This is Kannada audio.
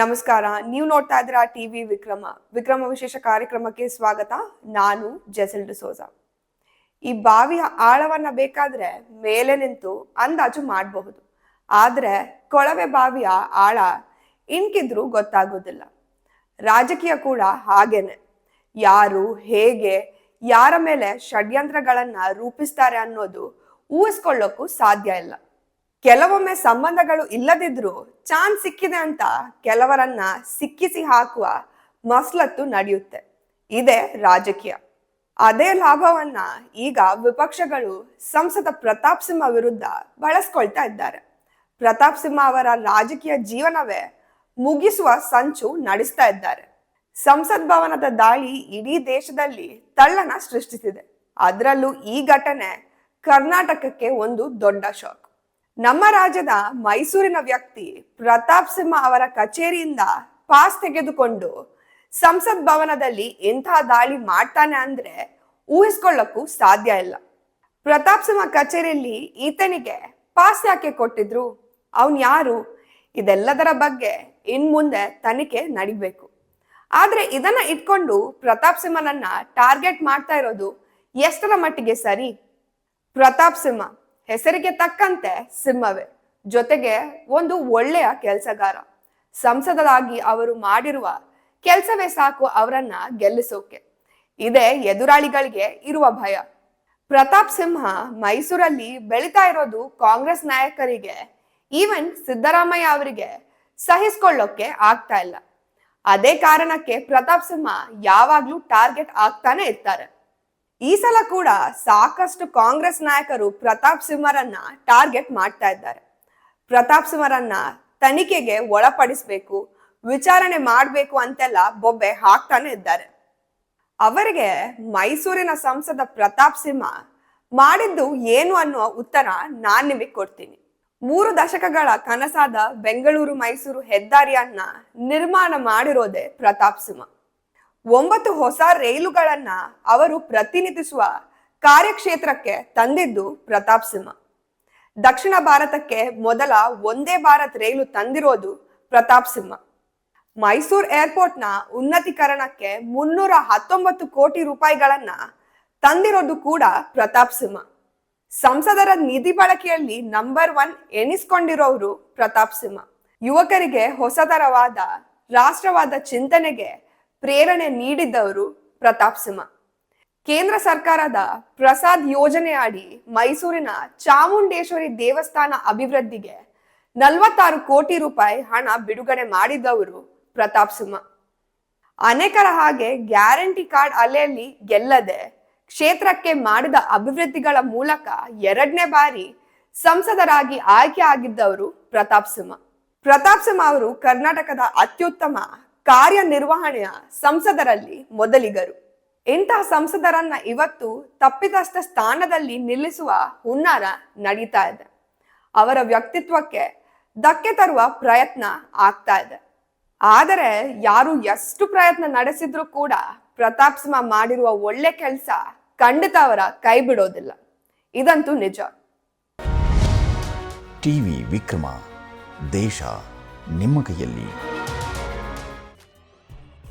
ನಮಸ್ಕಾರ. ನೀವು ನೋಡ್ತಾ ಇದ್ದೀರಾ ಟಿವಿ ವಿಕ್ರಮ. ವಿಕ್ರಮ ವಿಶೇಷ ಕಾರ್ಯಕ್ರಮಕ್ಕೆ ಸ್ವಾಗತ. ನಾನು ಜೆಸಲ್ ಡಿಸೋಜ. ಈ ಬಾವಿಯ ಆಳವನ್ನ ಬೇಕಾದ್ರೆ ಮೇಲೆ ನಿಂತು ಅಂದಾಜು ಮಾಡಬಹುದು. ಆದ್ರೆ ಕೊಳವೆ ಬಾವಿಯ ಆಳ ಇಣ್ಕಿದ್ರೂ ಗೊತ್ತಾಗೋದಿಲ್ಲ. ರಾಜಕೀಯ ಕೂಡ ಹಾಗೇನೆ. ಯಾರು, ಹೇಗೆ, ಯಾರ ಮೇಲೆ ಷಡ್ಯಂತ್ರಗಳನ್ನ ರೂಪಿಸ್ತಾರೆ ಅನ್ನೋದು ಊಹಿಸ್ಕೊಳ್ಳೋಕ್ಕೂ ಸಾಧ್ಯ ಇಲ್ಲ. ಕೆಲವೊಮ್ಮೆ ಸಂಬಂಧಗಳು ಇಲ್ಲದಿದ್ರೂ ಚಾನ್ಸ್ ಸಿಕ್ಕಿದೆ ಅಂತ ಕೆಲವರನ್ನ ಸಿಕ್ಕಿಸಿ ಹಾಕುವ ಮಸ್ಲತ್ತು ನಡೆಯುತ್ತೆ. ಇದೇ ರಾಜಕೀಯ. ಅದೇ ಲಾಭವನ್ನ ಈಗ ವಿಪಕ್ಷಗಳು ಸಂಸದ ಪ್ರತಾಪ್ ಸಿಂಹ ವಿರುದ್ಧ ಬಳಸ್ಕೊಳ್ತಾ ಇದ್ದಾರೆ. ಪ್ರತಾಪ್ ಸಿಂಹ ಅವರ ರಾಜಕೀಯ ಜೀವನವೇ ಮುಗಿಸುವ ಸಂಚು ನಡೆಸ್ತಾ ಇದ್ದಾರೆ. ಸಂಸತ್ ಭವನದ ದಾಳಿ ಇಡೀ ದೇಶದಲ್ಲಿ ತಳ್ಳನ ಸೃಷ್ಟಿಸಿದೆ. ಅದರಲ್ಲೂ ಈ ಘಟನೆ ಕರ್ನಾಟಕಕ್ಕೆ ಒಂದು ದೊಡ್ಡ ಶಾಕ್ ನಮ್ಮ ರಾಜ್ಯದ ಮೈಸೂರಿನ ವ್ಯಕ್ತಿ ಪ್ರತಾಪ್ ಸಿಂಹ ಅವರ ಕಚೇರಿಯಿಂದ ಪಾಸ್ ತೆಗೆದುಕೊಂಡು ಸಂಸತ್ ಭವನದಲ್ಲಿ ಇಂತಹ ದಾಳಿ ಮಾಡ್ತಾನೆ ಅಂದ್ರೆ ಊಹಿಸ್ಕೊಳ್ಳಕ್ಕೂ ಸಾಧ್ಯ ಇಲ್ಲ. ಪ್ರತಾಪ್ ಸಿಂಹ ಕಚೇರಿಯಲ್ಲಿ ಈತನಿಗೆ ಪಾಸ್ ಯಾಕೆ ಕೊಟ್ಟಿದ್ರು? ಅವನ್ ಯಾರು? ಇದೆಲ್ಲದರ ಬಗ್ಗೆ ಇನ್ ಮುಂದೆ ತನಿಖೆ ನಡಿಬೇಕು. ಆದ್ರೆ ಇದನ್ನ ಇಟ್ಕೊಂಡು ಪ್ರತಾಪ್ ಸಿಂಹನನ್ನ ಟಾರ್ಗೆಟ್ ಮಾಡ್ತಾ ಇರೋದು ಎಷ್ಟರ ಮಟ್ಟಿಗೆ ಸರಿ? ಪ್ರತಾಪ್ ಸಿಂಹ. ಹೆಸರಿಗೆ ತಕ್ಕಂತೆ ಸಿಂಹವೇ. ಜೊತೆಗೆ ಒಂದು ಒಳ್ಳೆಯ ಕೆಲಸಗಾರ. ಸಂಸದರಾಗಿ ಅವರು ಮಾಡಿರುವ ಕೆಲಸವೇ ಸಾಕು ಅವರನ್ನ ಗೆಲ್ಲಿಸೋಕೆ. ಇದೇ ಎದುರಾಳಿಗಳಿಗೆ ಇರುವ ಭಯ. ಪ್ರತಾಪ್ ಸಿಂಹ ಮೈಸೂರಲ್ಲಿ ಬೆಳೀತಾ ಇರೋದು ಕಾಂಗ್ರೆಸ್ ನಾಯಕರಿಗೆ, ಈವನ್ ಸಿದ್ದರಾಮಯ್ಯ ಅವರಿಗೆ ಸಹಿಸ್ಕೊಳ್ಳೋಕೆ ಆಗ್ತಾ ಇಲ್ಲ. ಅದೇ ಕಾರಣಕ್ಕೆ ಪ್ರತಾಪ್ ಸಿಂಹ ಯಾವಾಗ್ಲೂ ಟಾರ್ಗೆಟ್ ಆಗ್ತಾನೆ ಇರ್ತಾರೆ. ಈ ಸಲ ಕೂಡ ಸಾಕಷ್ಟು ಕಾಂಗ್ರೆಸ್ ನಾಯಕರು ಪ್ರತಾಪ್ ಸಿಂಹರನ್ನ ಟಾರ್ಗೆಟ್ ಮಾಡ್ತಾ ಇದ್ದಾರೆ. ಪ್ರತಾಪ್ ಸಿಂಹರನ್ನ ತನಿಖೆಗೆ ಒಳಪಡಿಸ್ಬೇಕು, ವಿಚಾರಣೆ ಮಾಡಬೇಕು ಅಂತೆಲ್ಲ ಬೊಬ್ಬೆ ಹಾಕ್ತಾನೆ ಇದ್ದಾರೆ. ಅವರಿಗೆ ಮೈಸೂರಿನ ಸಂಸದ ಪ್ರತಾಪ್ ಸಿಂಹ ಮಾಡಿದ್ದು ಏನು ಅನ್ನುವ ಉತ್ತರ ನಾನ್ ನಿಮಗೆ ಕೊಡ್ತೀನಿ. ಮೂರು ದಶಕಗಳ ಕನಸಾದ ಬೆಂಗಳೂರು ಮೈಸೂರು ಹೆದ್ದಾರಿಯನ್ನ ನಿರ್ಮಾಣ ಮಾಡಿರೋದೇ ಪ್ರತಾಪ್ ಸಿಂಹ. ಒಂಬತ್ತು ಹೊಸ ರೈಲುಗಳನ್ನ ಅವರು ಪ್ರತಿನಿಧಿಸುವ ಕಾರ್ಯಕ್ಷೇತ್ರಕ್ಕೆ ತಂದಿದ್ದು ಪ್ರತಾಪ್ ಸಿಂಹ. ದಕ್ಷಿಣ ಭಾರತಕ್ಕೆ ಮೊದಲ ಒಂದೇ ಭಾರತ್ ರೈಲು ತಂದಿರೋದು ಪ್ರತಾಪ್ ಸಿಂಹ. ಮೈಸೂರು ಏರ್ಪೋರ್ಟ್ನ ಉನ್ನತೀಕರಣಕ್ಕೆ ಮುನ್ನೂರ ಹತ್ತೊಂಬತ್ತು ಕೋಟಿ ರೂಪಾಯಿಗಳನ್ನ ತಂದಿರೋದು ಕೂಡ ಪ್ರತಾಪ್ ಸಿಂಹ. ಸಂಸದರ ನಿಧಿ ಬಳಕೆಯಲ್ಲಿ ನಂಬರ್ ಒನ್ ಎನಿಸ್ಕೊಂಡಿರೋರು ಪ್ರತಾಪ್ ಸಿಂಹ. ಯುವಕರಿಗೆ ಹೊಸತರವಾದ, ರಾಷ್ಟ್ರವಾದ ಚಿಂತನೆಗೆ ಪ್ರೇರಣೆ ನೀಡಿದ್ದವರು ಪ್ರತಾಪ್ ಸಿಂಹ. ಕೇಂದ್ರ ಸರ್ಕಾರದ ಪ್ರಸಾದ್ ಯೋಜನೆ ಅಡಿ ಮೈಸೂರಿನ ಚಾಮುಂಡೇಶ್ವರಿ ದೇವಸ್ಥಾನ ಅಭಿವೃದ್ಧಿಗೆ ನಲವತ್ತಾರು ಕೋಟಿ ರೂಪಾಯಿ ಹಣ ಬಿಡುಗಡೆ ಮಾಡಿದ್ದವರು ಪ್ರತಾಪ್ ಸಿಂಹ. ಅನೇಕರ ಹಾಗೆ ಗ್ಯಾರಂಟಿ ಕಾರ್ಡ್ ಅಲೆಯಲ್ಲಿ ಗೆಲ್ಲದೆ ಕ್ಷೇತ್ರಕ್ಕೆ ಮಾಡಿದ ಅಭಿವೃದ್ಧಿಗಳ ಮೂಲಕ ಎರಡನೇ ಬಾರಿ ಸಂಸದರಾಗಿ ಆಯ್ಕೆ ಆಗಿದ್ದವರು ಪ್ರತಾಪ್ ಸಿಂಹ. ಪ್ರತಾಪ್ ಸಿಂಹ ಅವರು ಕರ್ನಾಟಕದ ಅತ್ಯುತ್ತಮ ಕಾರ್ಯನಿರ್ವಹಣೆಯ ಸಂಸದರಲ್ಲಿ ಮೊದಲಿಗರು. ಇಂತಹ ಸಂಸದರನ್ನ ಇವತ್ತು ತಪ್ಪಿತಸ್ಥ ಸ್ಥಾನದಲ್ಲಿ ನಿಲ್ಲಿಸುವ ಹುನ್ನಾರ ನಡೀತಾ ಇದೆ. ಅವರ ವ್ಯಕ್ತಿತ್ವಕ್ಕೆ ಧಕ್ಕೆ ತರುವ ಪ್ರಯತ್ನ ಆಗ್ತಾ ಇದೆ. ಆದರೆ ಯಾರು ಎಷ್ಟು ಪ್ರಯತ್ನ ನಡೆಸಿದ್ರು ಕೂಡ ಪ್ರತಾಪ್ ಸಿಂಹ ಮಾಡಿರುವ ಒಳ್ಳೆ ಕೆಲಸ ಖಂಡಿತ ಅವರ ಕೈ ಬಿಡೋದಿಲ್ಲ. ಇದಂತೂ ನಿಜ. ಟಿವಿ ವಿಕ್ರಮ, ದೇಶ ನಿಮ್ಮ ಕೈಯಲ್ಲಿ.